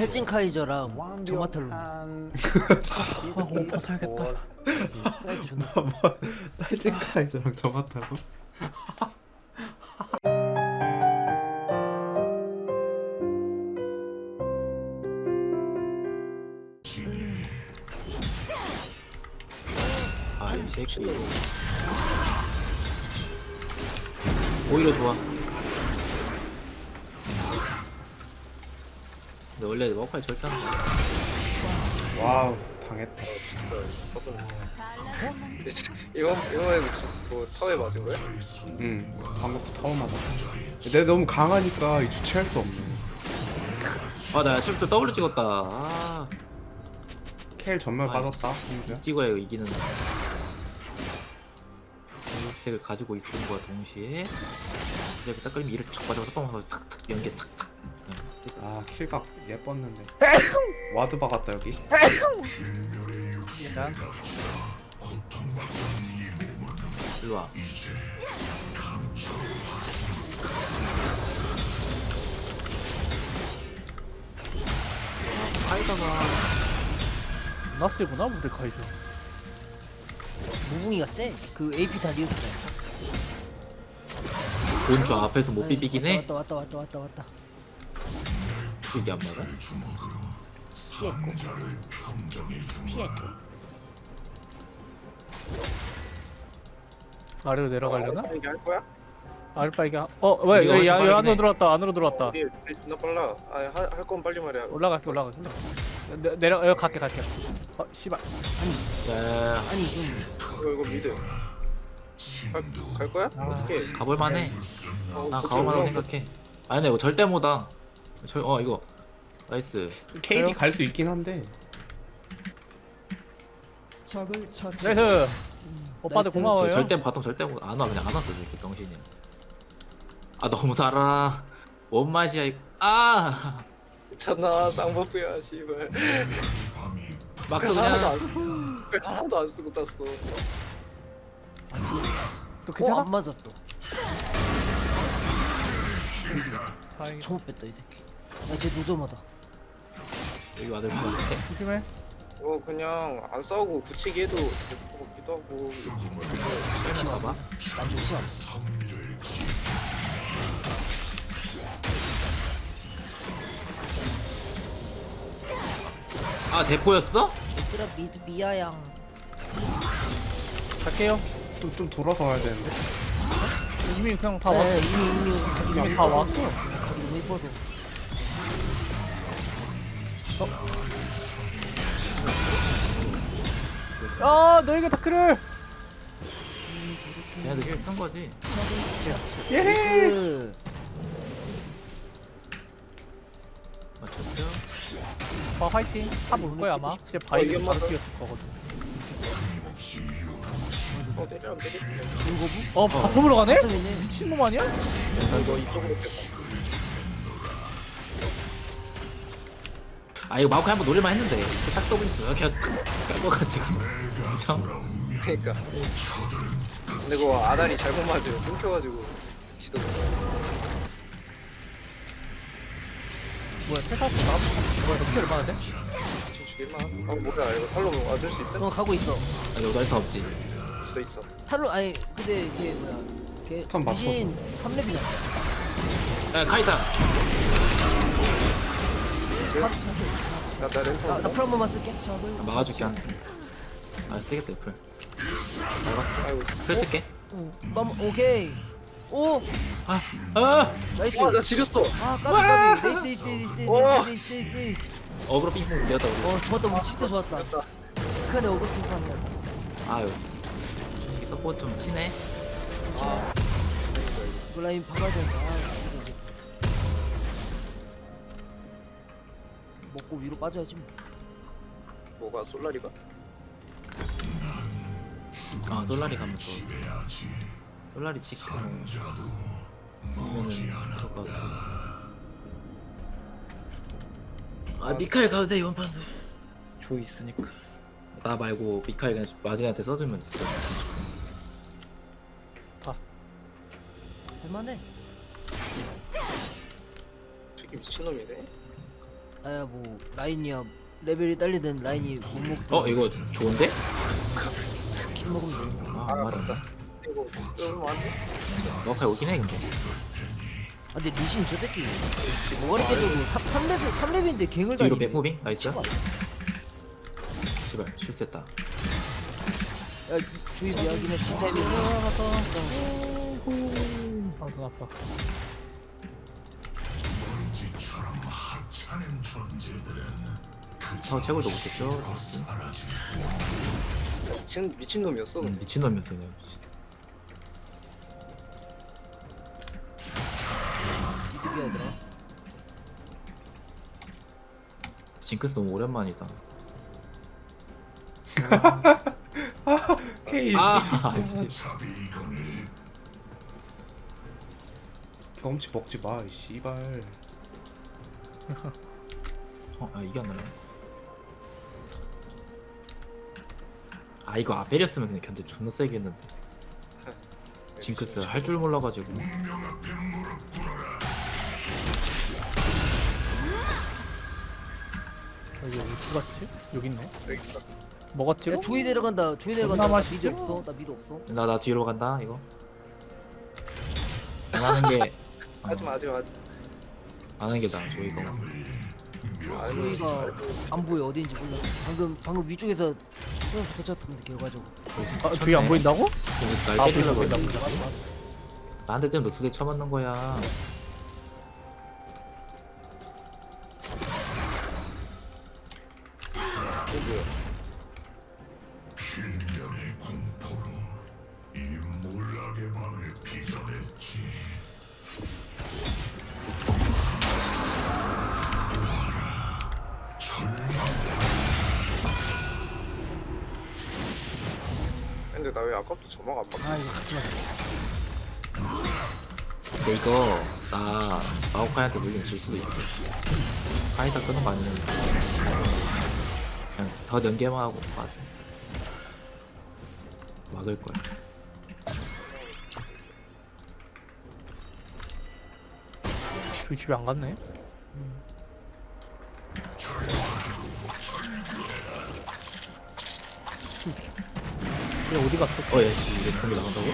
탈진 카이저랑 정화탈로 아 오퍼 사야겠다. 사이트 존나 딸진카이 저랑 정하다고? 아 이 새끼. 오히려 좋아 먹파이 절대 안 돼. 와우 당했다. 이번 이번에 뭐 처음에 맞은 거야? 응 방금부터 타워 맞아 내가 너무 강하니까 이 주체할 수 없네. 아 나 실수 W 찍었다. 아. 켈 전멸 아이. 빠졌다 찍어야 이거 이기는 스택을 가지고 있는 거와 동시에. 이렇게 딱 걸리면 이를 척 맞아서 뻥하고 탁탁 연계 탁탁 아 킬각 예뻤는데 와드 박았다 여기 일단 일로 와 아, 파이더가 나스구나 무대카이저 무붕이가 세. 그 AP 다 리우스. 본주 앞에서 못 비비긴 해 왔다 왔다 왔다 왔다 왔다. 이게 안 맞아? 피했고. 피했고. 아래로 내려가려나? 이게 할 거야? 알바 이게 어왜 야, 야, 안으로 해. 들어왔다 안으로 들어왔다 우리 우리 존나 빨라. 아할건 빨리 말해. 올라갈게 올라갈게 내, 내려 여기 갈게 갈게 어 씨발 야, 아니 좀 이거 이거 미드. 갈, 갈 거야? 어떻게? 가볼만해 나 가볼만하고 생각해 아니 근데 이거 절대 못하 저, 어 이거 나이스 KD 갈 수 있긴 한데 나이스 오빠들 나이스. 저 고마워요 절대 바텀 절대 못안와 그냥 안 왔어 이렇게 병신이 아 너무 달아 뭔 맛이야 이거 아 괜찮아 쌍버프야 씨발. 하나도 그냥 안 쓰. 하나도 안 쓰고 땄어. 또 어, 괜찮아? 안 맞아 또. 다행이다 처음 뺐다 이 새끼. 야쟤 노점하다. 여기 와들 돼 조심해 어 그냥 안 싸우고 굳히기 해도 될것 같기도 하고. 봐봐 난 조심함. 아 대포였어? 얘들아 미드 미아양. 갈게요 좀, 좀 돌아서 와야 되는데 이미 그냥 다 네, 왔어 이미 이미 가기 너무 다. 왔어 가기 너무 이뻐서. 아 너에게 다크를 쟤네들 힐산 거지 예헤 나이스. 맞췄죠? 아 화이팅 탑올 거야 아마 쟤 바이를 이게 바로. 뛰었을 거거든 어 때려 때려. 인거부? 어 바텀으로 가네? 미친놈 아니야? 너 이쪽으로 뺐다. 아 이거 마우카 한번 노릴만 했는데 이렇게 딱 더블 있어 탁 깔고가지고 그쵸? 그러니까. 근데 그거 아다리 잘못 맞아요. 끊겨가지고 시도. 뭐야 세사업 나 뭐야 럭키 얼마나 돼? 죽일만. 아 뭐야 이거 탈로 와줄 수 있어? 어 가고 있어. 아 여기 날타 없지 있어 있어. 탈로 아니 근데 걔 뭐야? 걔 스턴 맞춰서. 미신 3렙이잖아. 야 카이사 나나 렌터. 나, 나풀 한 번만 쓸게. 아, 막아줄게 한아 세겠다 애플 아이고. 풀 쓸게 어, 맘 오케이. 오 아! 아! 나이스. 와나 지렸어. 아 까비 까비. 레이스 레이스 레이스 와. 레이스 레이스 레이스. 어그로 핑퐁 지었다 우리 어 좋았다 우리 진짜 좋았다. 북한에 어거스트 판이야. 아유 이 서포트 좀 치네 아 이거 라인 박아야 된다. 먹고 위로 빠져야지 뭐. 뭐가 솔라리가? 아 솔라리 가면 또 솔라리 치크 그러면은 그거. 아 미카엘 가도 돼 이번 판도 조 있으니까 나 말고 미카엘 그냥 마진한테 써주면 진짜 할만해. 저기 미친놈이네. 나야 뭐 라인이야. 레벨이 딸리든 라인이 못 먹든 어 이거 좋은데? 킬 먹으면 돼. 아 이거 돼? 너가 오긴 해 근데. 아 근데 리신 저 새끼 뭐가 이렇게 되고 3레벨 3레벨인데 갱을 뒤로 다니네 백무빙? 나이스? 씨발 실수했다. 야 주입 이야기는 진짜. 이거 아눈 아파 저 채굴도 못했죠? 미친 미친 놈이었어. 음, 미친놈이었어 내가 이득이야 얘들아 징크스 너무 오랜만이다. 케이 아 경험치 먹지 마 이 씨발 어, 아 이게 안 날라 아 이거 아벨이었으면 그냥 견제 존나 세게 했는데 징크스 할 줄 몰라가지고 여기 어디 갔지? 여기 있네 여기 있다. 먹었지? 야 조이 내려간다 조이 내려간다 나 미드 맛있죠? 없어 나 미드 없어 나 나 뒤로 간다 이거 안 하는 게 어, 하지 마 하지 마. 안 하는 게 나아 저이거 조이가 안 보여 어디인지 몰라 방금 방금 위쪽에서 수영 붙어쳤어 근데 결과적으로. 아 주위 안 보인다고? 날 아 때리려고 보인다 했는데 보인다 나한테 때문에 너두대 쳐맞는 거야 근데 이거 나 마오카이한테 물리면 질 수도 있어 카이사 끄는 거 아니면 그냥 더 연계만 하고 맞아 막을 거야 주위 집에 안 갔네 얘 어디 갔어? 어 야씨 이제 경기 나간다고?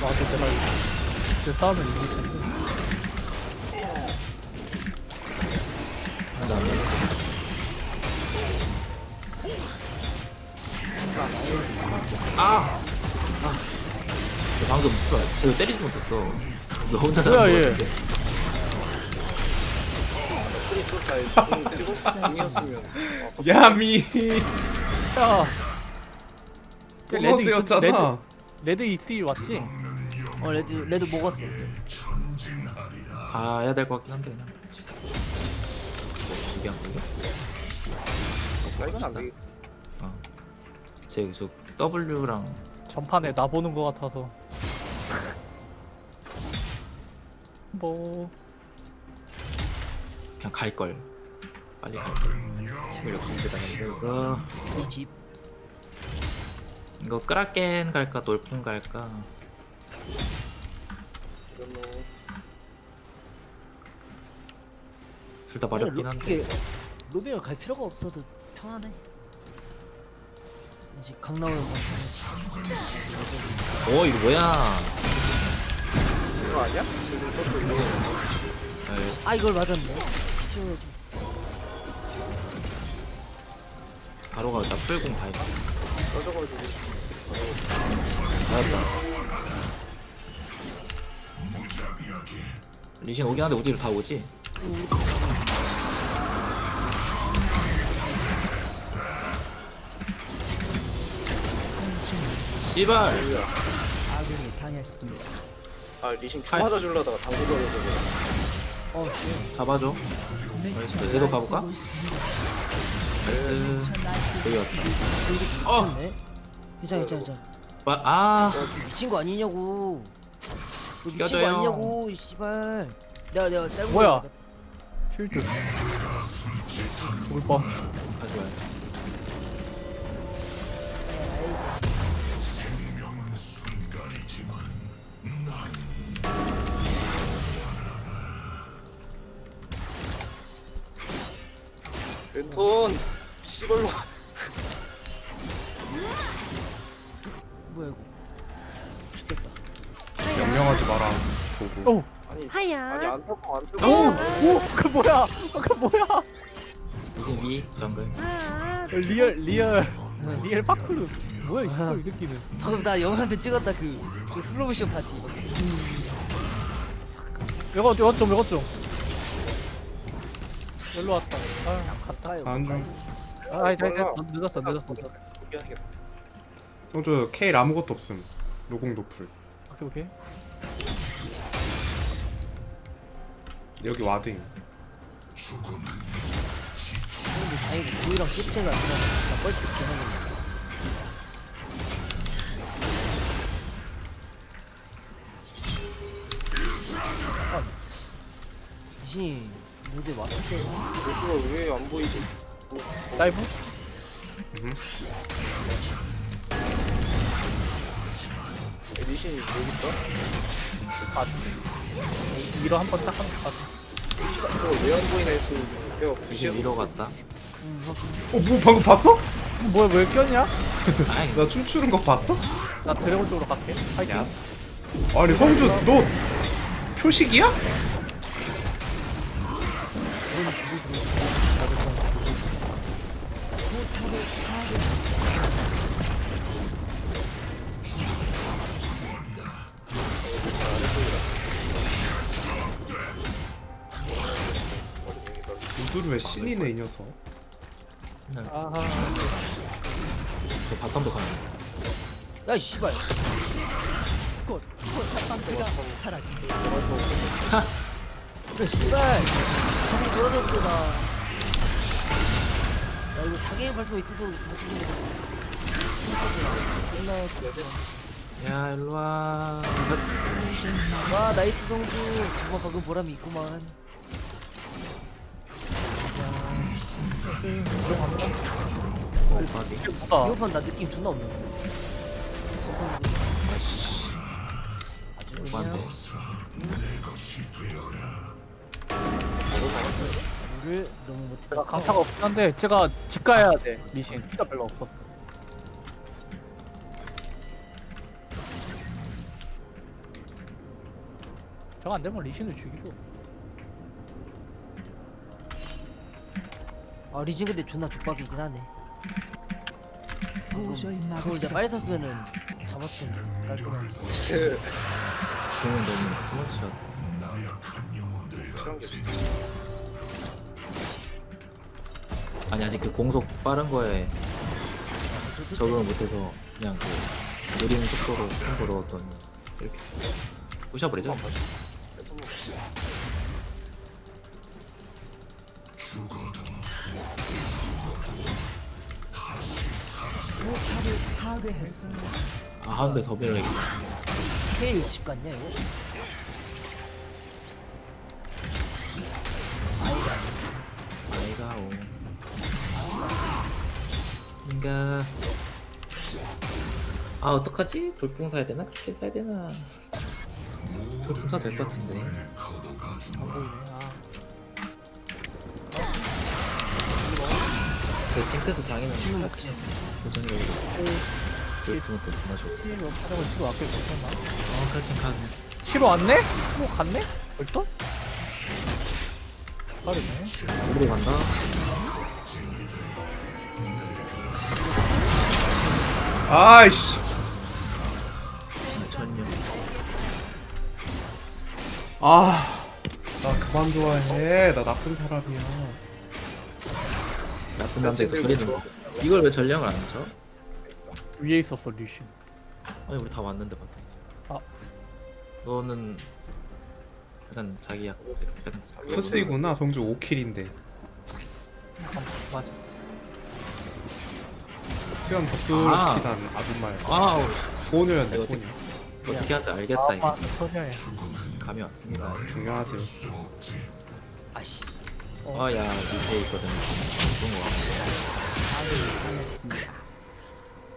나도 내가 이제 싸우면 이길 텐데 하자 안 나가 아! 아! 저 방금 씨발 제가 때리지 못했어 너 혼자 뭐야, 잘한 거 얘. 같은데 프리 쫓아. 찍었 아니었으면. 아, 야미 야 보너스였잖아 레드 이스 왔지? 어 레드 레드 먹었어 가야 될 것 같긴 한데. 뭐 이게 안 걸려? 나 이건 안 되겠다. 어. 제저 W랑 전판에 나 보는 거 같아서 뭐 그냥 갈 걸. 빨리 갈 걸. 책을 역습에다가 이거 이 집 이거 크라켄 갈까 돌풍 갈까? 둘 다 마렵긴 한데. 로비를 갈 필요가 없어도 편하네 이제 강 나오는 거 어 이거 뭐야? 이거 아니야? 지금 아유, 아 이걸 맞았네 치워야지 바로가 나 풀공 다 했다. 떠져가지고. 맞았다. 리신 오긴 하는데 어디로 다 오지? 씨발! 아 리신 큐 맞아 주려다가 당구 걸어서 어 씨 잡아줘. 나이스. 얘도 가볼까? 나이스. 여기 왔다. 어! 미쳤네 괜찮아 괜찮아 괜찮아 아, 아! 미친 거 아니냐고 너 미친 거 껴줘요. 아니냐고 이 씨발 내가 내가 짧은 뭐야? 거. 쉴드 죽을 뻔 마요. 랜턴 씨발로 뭐야 이거 명령하지 마라. 도구 오! 아니 하야. 아니 안 타고 안 오! 타고. 오! 그 뭐야? 어, 그 뭐야? 이제 위 정글 리얼 리얼 리얼 파크루 뭐야 이 진짜 이 느끼는. 방금 나 영상 편 찍었다 그, 그 슬로모션 봤지? 이거 이거 좀 이거 좀. 일로 왔다. 아. 갔다 가요. 안중 아 아니 아니, 늦었어 늦었어. 늦었어. 포기하겠다 성주 케일 아무것도 없음. 노공 노플. 오케이 오케이 여기 와딩. 근데 다행히 구이랑 시스템을 안 쓰면 나 뻘짓 개하겠네 아, 대신 무대 왔었어요 이거 왜안 보이지? 다이브 에디션이 여기 있다? 아 이로 한번 딱 하면 아 저거 왜 안 보이나 했으면 내가 위로 갔다. 어 뭐 방금 봤어? 뭐야 왜 꼈냐? 아이 나 춤추는 거 봤어? 나 드래곤 쪽으로 갈게 파이팅 야. 아니 성주 너 표식이야? 왜 신이네 이 녀석? 아하. 저 바텀도 가는 야 씨발. 야 씨발. 자꾸 떨어졌어 나. 나 이거 자기의 발표 있어서 못하는 거야 일로 와. 와 나이스 성주. 정말 방금 보람이 있구만 이번 판나 느낌 존나 없는데. 아주 너무 제가 강타가 없긴 한데 제가 집 가야 돼 리신. 피가 별로 없었어. 저거 안 되면 리신을 죽이고 아 리진 근데 존나 족박이긴 하네. 방금 그걸 내가 빨리 샀으면은 잡았을 텐데. 깔끔하게 그 주문 너무 게 아니 아직 그 공속 빠른 거에 적응을 못해서 그냥 그 느린 속도로 템포 넣었더니 이렇게 부셔버리죠 아 하운데 더 밀려 K 60 같냐 이거? 아이가 오 인가 아 어떡하지? 돌풍 사야 되나? 크게 사야 되나? 돌풍 사도 될 것 같은데 그 징크스 장인은 지금 먹지 도전력이 좋고 이거 파장을 치고 아껴 괜찮나? 어 그렇긴 가네. 치러 왔네? 치러 갔네? 벌써? 빠르네. 우리 간다? 아이씨. 아, 전혀. 아 나 그만 좋아해. 나 나쁜 사람이야 나쁜 남자가 그리는 거. 이걸 왜 전령을 안 쳐? 위에 있었어 리신. 아니 우리 다 왔는데 봤다 아. 너는 약간 자기 약 약간 푸스이구나 성주 5킬인데. 아, 맞아. 수연 아. 덕수키단 아줌마야 아우. 소녀였네 이거 소녀 어떻게 하는지 알겠다 아 이거. 맞아 소녀야. 감이 왔습니다. 중요하지. 아씨 아야 밑에 있거든. 좋은 거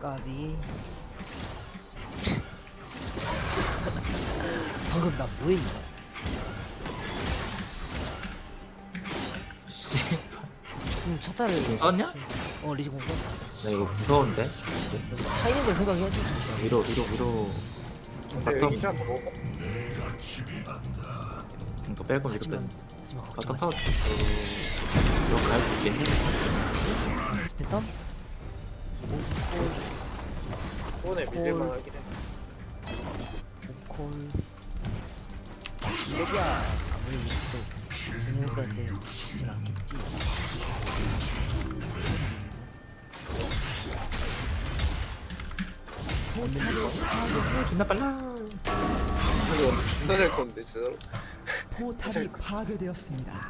까비. 방금 나 뭐했냐? 씨발 응, 첫 달을 공 썼냐? 어 리시 공격 나 이거 무서운데? 차이는 걸 생각해야지 진짜. 위로 위로 위로. 근데 바텀. 여기 참 먹어. 이거 빼고 위로 빼 하지만 하지만 바텀 걱정하지 타워 이거 갈수 있겠니? 일단 손에 밀릴만 하긴 해. 보컬스 실력이야 아무리 미쳐도 진행사한테 죽진 않겠지 존나 빨라 이거 잘 건데 진짜로. 포탑이 파괴되었습니다.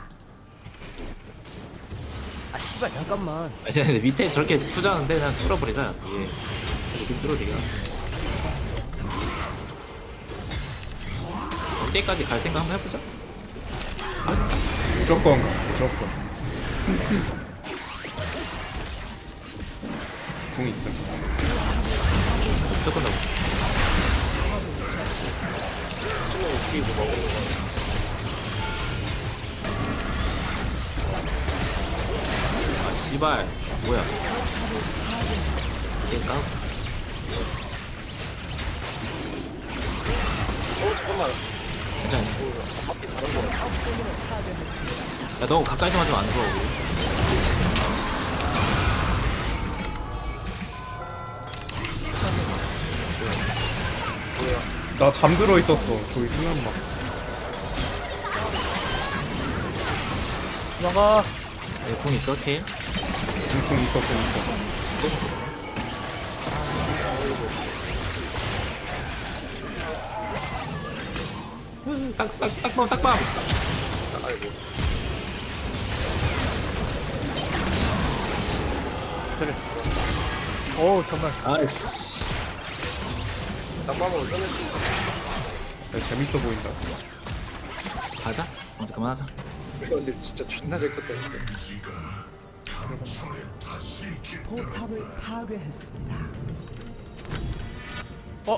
아 씨발 잠깐만. 아 근데 밑에 저렇게 투자하는데 난 뚫어버리자. 이게 이렇게 뚫어지게 어디까지 갈 생각 한번 해보자. 무조건 가 무조건. 궁 있어. 무조건 나고 아 씨발 뭐야 게임 까고 어 잠깐만. 괜찮아 앞이 다른 거. 야 너무 가까이서 맞으면 안 좋아 우리 나 잠들어 있었어 저기 순간 막 나가 여기 궁 있어 테일? 궁 있어 궁 있어 딱딱 딱밤 딱밤 아이고. 어우 정말. 아이씨 있어. 야, 재밌어 보인다. 가자. 이제 그만하자. 근데 진짜 존나 잘 컸다. 포탑을 파괴했습니다. 어?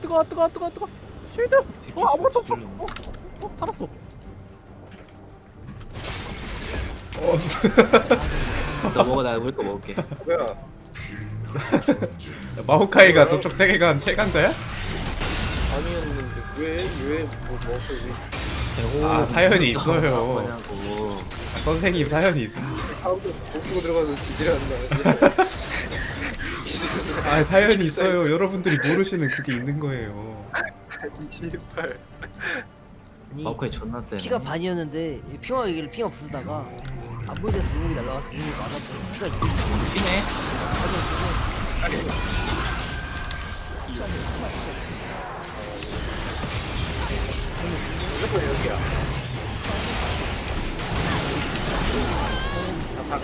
뜨거 뜨거 뜨거 뜨거 쉴드. 어 아무것도 없어. 어, 어 살았어. 어. 너 먹어 나 우리 거 먹을게. 뭐야? 마호카이가 저쪽 세계관 최강자야? 아니었는데 왜왜뭐 먹 고왜 아, 사연이 있어요. 뭐냐고. 선생님 사연이 있어 사람들 못 쓰고 들어가서 지지한다. 아 사연이 있어요. 여러분들이 모르시는 그게 있는 거예요. 이발. 아니 마우카이 존나 세네. 피가 반이었는데 핑화 얘기를 핑화 부수다가 안 보이는 데서 눈이 날라가서 눈이 맞았어 피가 이렇게 피네 무조건 여기야. 다.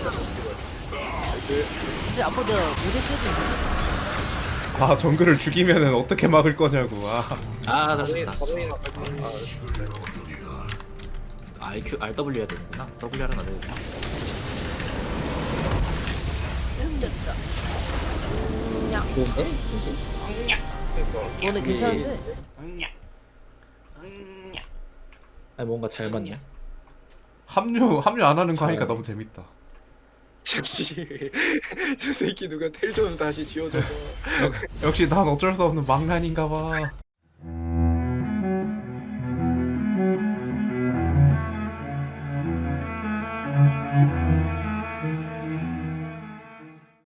사실 아빠가 모델 쓰고 아 정글을 죽이면은 어떻게 막을 거냐고 아아 바로이 잘했다 바로이나 아 RQ, RW 해야 되는구나 W 하나 좋은데? 진심? 그러니까 너네 괜찮은데 아니 뭔가 잘 맞네 합류 합류 안 하는 거 하니까 너무 재밌다. 역시 저 새끼 누가 텔좀 다시 지워줘. 역시 난 어쩔 수 없는 망난인가 봐